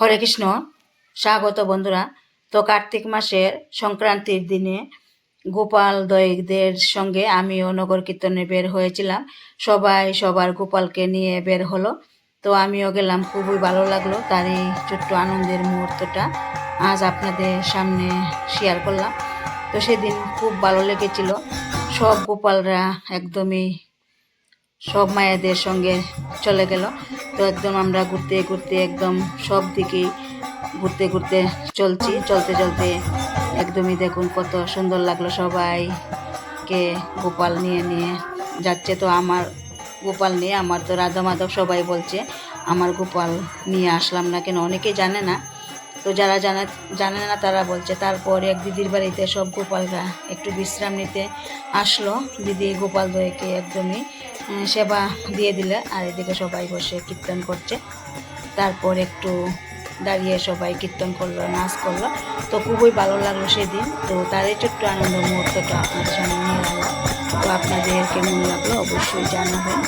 হরে কৃষ্ণ। স্বাগত বন্ধুরা, তো কার্তিক মাসের সংক্রান্তির দিনে গোপাল দয়দের সঙ্গে আমিও নগর কীর্তনে বের হয়েছিলাম। সবাই সবার গোপালকে নিয়ে বের হলো। তো আমিও গেলাম, খুবই ভালো লাগল তার এই ছোট্ট আনন্দের মুহূর্তটা। আজ আপনাদের সামনে শেয়ার করলাম। তো সেদিন খুব ভালো লেগেছিল। সব গোপালরা একদমই সব মায়েদের সঙ্গে চলে গেল। তো একদম আমরা ঘুরতে ঘুরতে একদম সব দিকে ঘুরতে ঘুরতে চলছি। চলতে চলতে একদমই দেখুন কত সুন্দর লাগল সবাইকে। গোপাল নিয়ে নিয়ে যাচ্ছে তো আমার গোপাল নিয়ে, আমার তো রাধা মাধব সবাই বলছে, আমার গোপাল নিয়ে আসলাম না কেন? অনেকে জানে না তো যারা জানে জানে না তারা বলছে, তারপর এক দিদির বাড়িতে সব গোপালরা একটু বিশ্রাম নিতে আসলো। দিদি গোপাল দয়কে একদমই সেবা দিয়ে দিলে আর এদিকে সবাই বসে কীর্তন করছে। তারপর একটু দাঁড়িয়ে সবাই কীর্তন করল, নাচ করল। তো খুবই ভালো লাগল সেদিন। তো তারই ছোট্ট আনন্দ মুহূর্তটা আপনাদের সামনে নিয়ে এলাম। তো আপনাদের কেমন লাগল অবশ্যই জানাবেন।